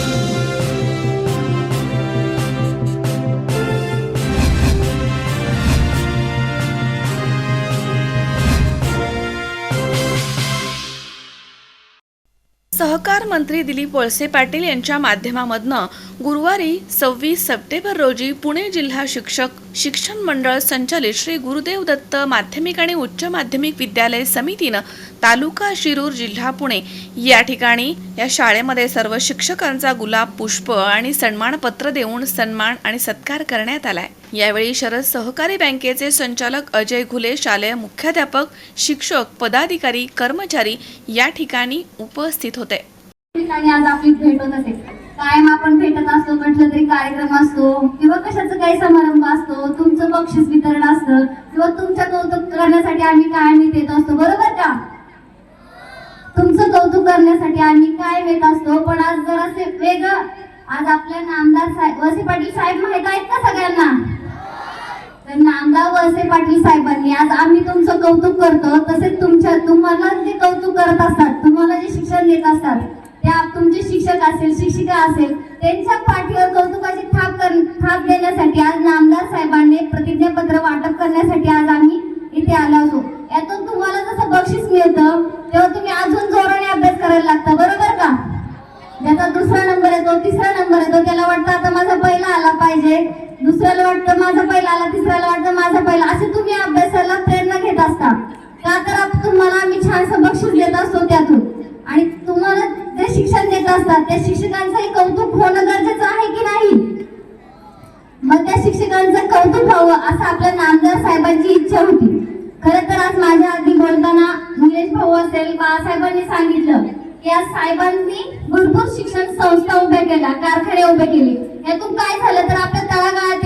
Thank you. सहकार मंत्री दिलीप वळसे पाटील यांच्या माध्यमामधनं गुरुवारी सव्वीस सप्टेंबर रोजी पुणे जिल्हा शिक्षक शिक्षण मंडळ संचालित श्री गुरुदेव दत्त माध्यमिक आणि उच्च माध्यमिक विद्यालय समितीनं तालुका शिरूर जिल्हा पुणे या ठिकाणी या शाळेमध्ये सर्व शिक्षकांचा गुलाब पुष्प आणि सन्मानपत्र देऊन सन्मान आणि सत्कार करण्यात आलाय. यावेळी शरद सहकारी बँकेचे संचालक अजय घुले शालेय मुख्याध्यापक शिक्षक पदाधिकारी कर्मचारी या ठिकाणी उपस्थित होते. ठिकाणी आज आपली भेट होत असेल. कायम आपण भेटत असतो म्हटलं तरी कार्यक्रम असतो किंवा कशाचं काही समारंभ असतो तुमचं बक्षीस वितरण असतं किंवा तुमच्या कौतुक करण्यासाठी आम्ही कायम इथे येत असतो बरोबर का? तुमचं कौतुक करण्यासाठी आम्ही काय येत असतो पण आज जरासे वेगळं. आज आपल्या नामदार साहेब वसे पाटील साहेब माहीत आहेत का सगळ्यांना? तर नामदार वळसे पाटील साहेबांनी आज आम्ही तुमचं कौतुक करतो. तसेच तुमच्या तुम्हाला जे कौतुक करत असतात तुम्हाला जे शिक्षण देत असतात त्या तुमचे शिक्षक असेल शिक्षिका असेल त्यांच्या पाठीवर कौतुकाची थाप कर थाप देण्यासाठी आज नामदार साहेबांनी प्रतिज्ञापत्र वाटप करण्यासाठी आज आम्ही इथे आलो असो यातून तुम्हाला जसं बक्षीस मिळतं तेव्हा तुम्ही अजून जोराने अभ्यास करायला लागता बरोबर का? ज्याचा दुसरा नंबर येतो तिसरा नंबर येतो त्याला वाटतं आता माझा पहिला आला पाहिजे. दुसऱ्याला वाटतं माझा पहिला आला तिसऱ्याला वाटतं माझा पहिला. असे तुम्ही अभ्यासाला प्रेरणा घेत असता. का तर तुम्हाला आम्ही छानसं बक्षीस देत असतो त्यातून. आणि तुम्हाला जे शिक्षण देत असतात त्या शिक्षकांचंही कौतुक होणं गरजेचं आहे की नाही? मग त्या शिक्षकांचं कौतुक व्हावं असं आपल्या नामदार साहेबांची इच्छा होती. खरं तर आज माझ्या आधी बोलताना निलेश भाऊ असेल बाळासाहेबांनी सांगितलं की आज साहेबांनी भरपूर शिक्षण संस्था उभ्या केल्या कारखाने उभे केले. यातून काय झालं तर आपल्या तळागाळात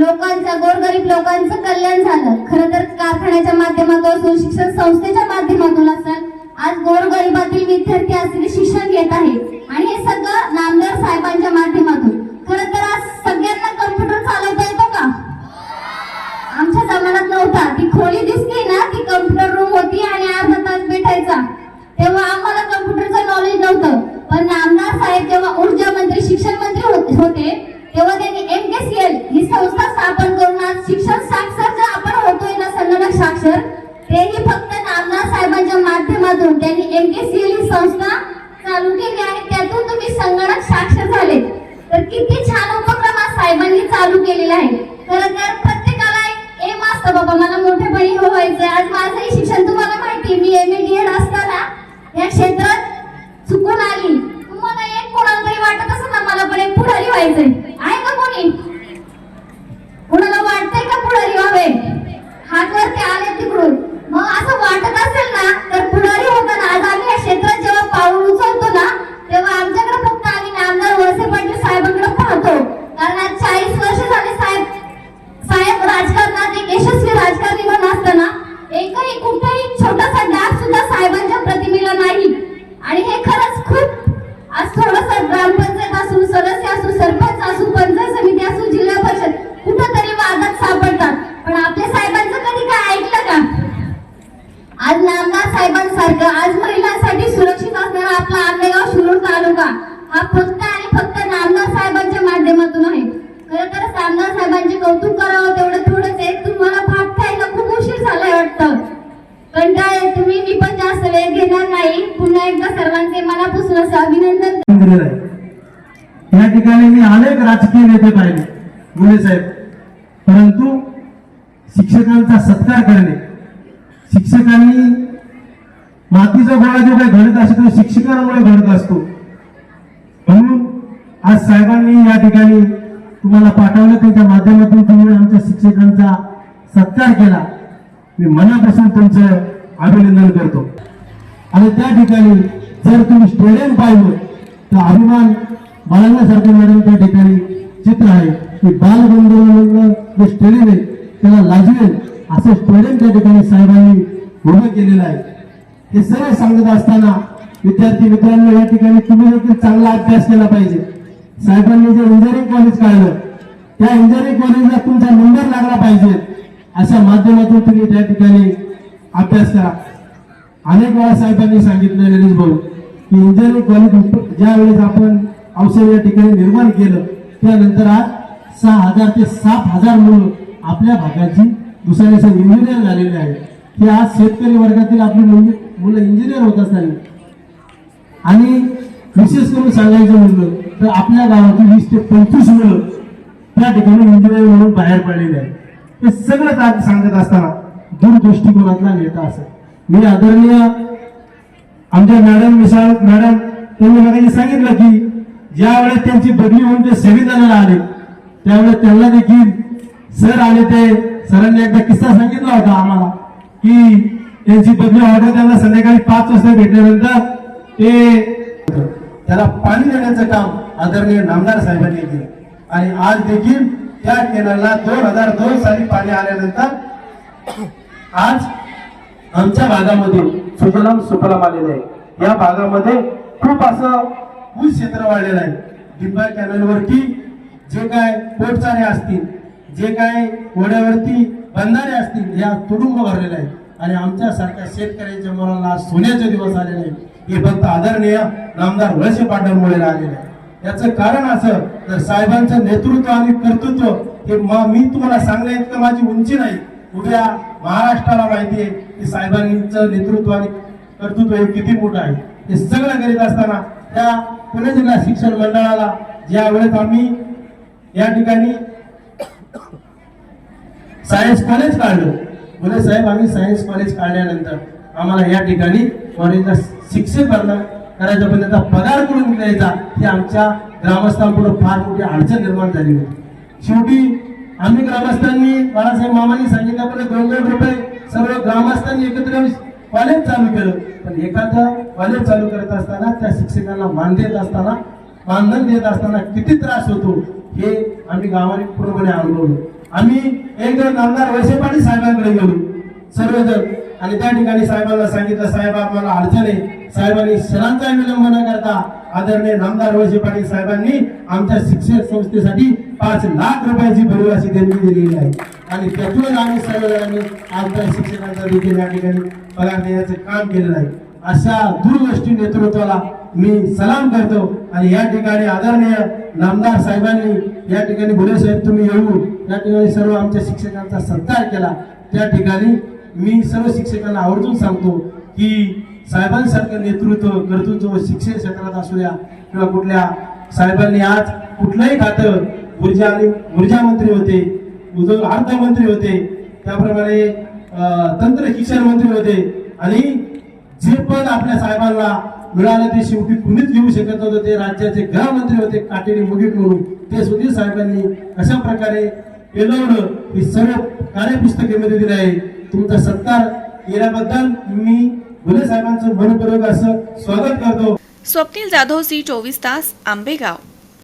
लोकांचं गोरगरीब लोकांचं कल्याण झालं. खरं तर कारखान्याच्या माध्यमातून असो शिक्षण संस्थेच्या माध्यमातून असेल आज गोरगरिबातील विद्यार्थी असलेले शिक्षण घेत आहे आणि हे सगळं नामदार साहेबांच्या माध्यमातून. खर तर आज सगळ्यांना कम्प्युटर चालवता येतो का? आमच्या जमान्यात नव्हता. ती खोली दिसते ना ती कम्प्युटर रूम होती आणि अर्धा बाबा मला मोठेपणी हो व्हायचंय आज माझंही शिक्षण तुम्हाला माहिती आहे, मी एम ए डी एड असताना या क्षेत्रात चुकून आली. तुम्हाला एक कोणाला तरी वाटत असेल ना मला पण एक पुढारी व्हायचंय. आहे का कोणी? साहेबांसारखं आज महिलांसाठी सुरक्षित असणारा आपला आंबेगाव शिरूर तालुका हा फक्त आणि फक्त नामदार साहेबांच्या माध्यमातून आहे. खरं तर नामदार साहेबांचे कौतुक करावं तेवढं थोडंच आहे. तुम्हाला पाठ खायला खूप उशीर झालाय वाटतं. कंटाळ तुम्ही मी पण जास्त वेळ घेणार नाही. पुन्हा एकदा सर्वांचे मनापासून असं अभिनंदन. या ठिकाणी मी अनेक राजकीय नेते पाहिले. गुले साहेब. परंतु शिक्षकांचा सत्कार करणे. शिक्षकांनी मातीचा गोळा जो काही घडत असतो तो शिक्षकांमुळे घडत असतो. म्हणून आज साहेबांनी या ठिकाणी तुम्हाला पाठवलं त्यांच्या माध्यमातून तुम्ही आमच्या शिक्षकांचा सत्कार केला. मी मनापासून तुमचं अभिनंदन करतो. आणि त्या ठिकाणी जर तुम्ही स्टेडियम पाहिलं तर अभिमान बाळगण्यासारखं मॅडम त्या ठिकाणी चित्र आहे. की बालगंधर्व जे स्टेडियम आहे त्याला लाजवेल असं स्टेडियम त्या ठिकाणी साहेबांनी उभं केलेलं आहे. हे सर्व सांगत असताना विद्यार्थी मित्रांनो या ठिकाणी तुम्ही देखील चांगला अभ्यास केला पाहिजे. साहेबांनी जे इंजिनिअरिंग कॉलेज काढलं त्या इंजिनिअरिंग कॉलेजला तुमचा नंबर लागला पाहिजे. अशा माध्यमातून तुम्ही त्या ठिकाणी अभ्यास करा. अनेक वेळा साहेबांनी सांगितलं निलेश भाऊ की इंजिनिअरिंग कॉलेज ज्या वेळेस आपण औषध या ठिकाणी निर्माण केलं त्यानंतर आज सहा हजार ते सात हजार मुलं आपल्या भागाची दुसऱ्या इंजिनियर झालेली आहे की आज शेतकरी वर्गातील आपली मुलं म्हणजे मुलं इंजिनियर होत असताना आणि विशेष करून सांगायचं म्हणलं तर आपल्या गावातील वीस ते पंचवीस मुलं त्या ठिकाणी इंजिनियर म्हणून बाहेर पडलेले आहेत. हे सगळं आज सांगत असताना दूरदृष्टिकोनातला नेता असत मी आदरणीय आमच्या मॅडम मिसाळ मॅडम त्यांनी मला सांगितलं की ज्या वेळेस त्यांची बदली होऊन ते संविधानाला आले त्यावेळेस त्यांना देखील सर आले ते सरांनी एकदा किस्सा सांगितला होता आम्हाला की त्यांची बदली ऑर्डर त्यांना संध्याकाळी पाच वाजता भेटल्यानंतर ते त्याला पाणी देण्याचं काम आदरणीय नामदार साहेबांनी केलं. आणि आज देखील त्या केनाला दोन हजार दोन साली पाणी आल्यानंतर आज आमच्या भागामध्ये सुजलाम सुफलाम आलेले आहे. या भागामध्ये खूप असं ऊस क्षेत्र वाढलेलं आहे. डिंबा कॅनलवरती जे काय पोटचारे असतील जे काय घोड्यावरती बंधारे असतील या तुडुंब भरलेले आहेत. आणि आमच्यासारख्या शेतकऱ्यांच्या मुलांना आज सोन्याचे दिवस आलेले आहेत. हे फक्त आदरणीय नामदार वळसे पाटणमुळे आलेले आहे याचं कारण असं तर साहेबांचं नेतृत्व आणि कर्तृत्व हे मी तुम्हाला सांगण्या इतकं माझी उंची नाही. उद्या महाराष्ट्राला माहिती आहे की साहेबांचं नेतृत्व आणि कर्तृत्व हे किती मोठं आहे. हे सगळं करीत असताना त्या पुणे जिल्हा शिक्षण मंडळाला ज्या वेळेस आम्ही या ठिकाणी सायन्स कॉलेज काढलं बोले साहेब आम्ही सायन्स कॉलेज काढल्यानंतर आम्हाला या ठिकाणी कॉलेजला शिक्षक करायचा पण त्याचा पगार करून द्यायचा ही आमच्या ग्रामस्थांपुढे फार मोठी अडचण निर्माण झाली होती. शेवटी आम्ही ग्रामस्थांनी बाळासाहेब मामांनी सांगितल्याप्रमाणे दोन दोन रुपये सर्व ग्रामस्थांनी एकत्र कॉलेज चालू केलं. पण एखादं कॉलेज चालू करत असताना त्या शिक्षकांना मान देत असताना मानधन देत असताना किती त्रास होतो हे आम्ही गावाने पूर्णपणे अनुभवलो. आम्ही एक जण नामदार वैसे पाटील साहेबांकडे गेलो सर्वजण. आणि त्या ठिकाणी साहेबांना सांगितलं साहेब आम्हाला अडचण आहे. साहेबांनी सरांचा विलंब न करता आदरणीय नामदार वैसे पाटील साहेबांनी आमच्या शिक्षण संस्थेसाठी पाच लाख रुपयाची अशी देणगी दिलेली आहे. आणि त्यातूनच आम्ही सर्वजणांनी आमच्या शिक्षकांचा देखील या ठिकाणी पगार देण्याचं काम केलेलं आहे. अशा दूरदृष्टी नेतृत्वाला मी सलाम करतो. आणि या ठिकाणी आदरणीय नामदार साहेबांनी या ठिकाणी भुले साहेब तुम्ही येऊन या ठिकाणी सर्व आमच्या शिक्षकांचा सत्कार केला. त्या ठिकाणी मी सर्व शिक्षकांना आवर्जून सांगतो की साहेबांसारखं नेतृत्व कर्तृत्व शिक्षण क्षेत्रात असू द्या किंवा कुठल्या साहेबांनी आज कुठलंही खातं ऊर्जा आणि ऊर्जा मंत्री होते उद्योग अर्थमंत्री होते त्याप्रमाणे तंत्र शिक्षण मंत्री होते. आणि जे पद आपल्या साहेबांना मिळालं ते शेवटी कुणीच घेऊ शकत नव्हतं. ते राज्याचे गृहमंत्री होते काटेरी मुगीट म्हणून. ते सुधीर साहेबांनी कशा प्रकारे पेलवलं ही सर्व कार्यपुस्तकेमध्ये दिलं आहे? तुमचा सत्कार केल्याबद्दल मी भुले साहेबांचं मनपूर्वक असं स्वागत करतो. स्वप्नील जाधव सी चोवीस तास आंबेगाव.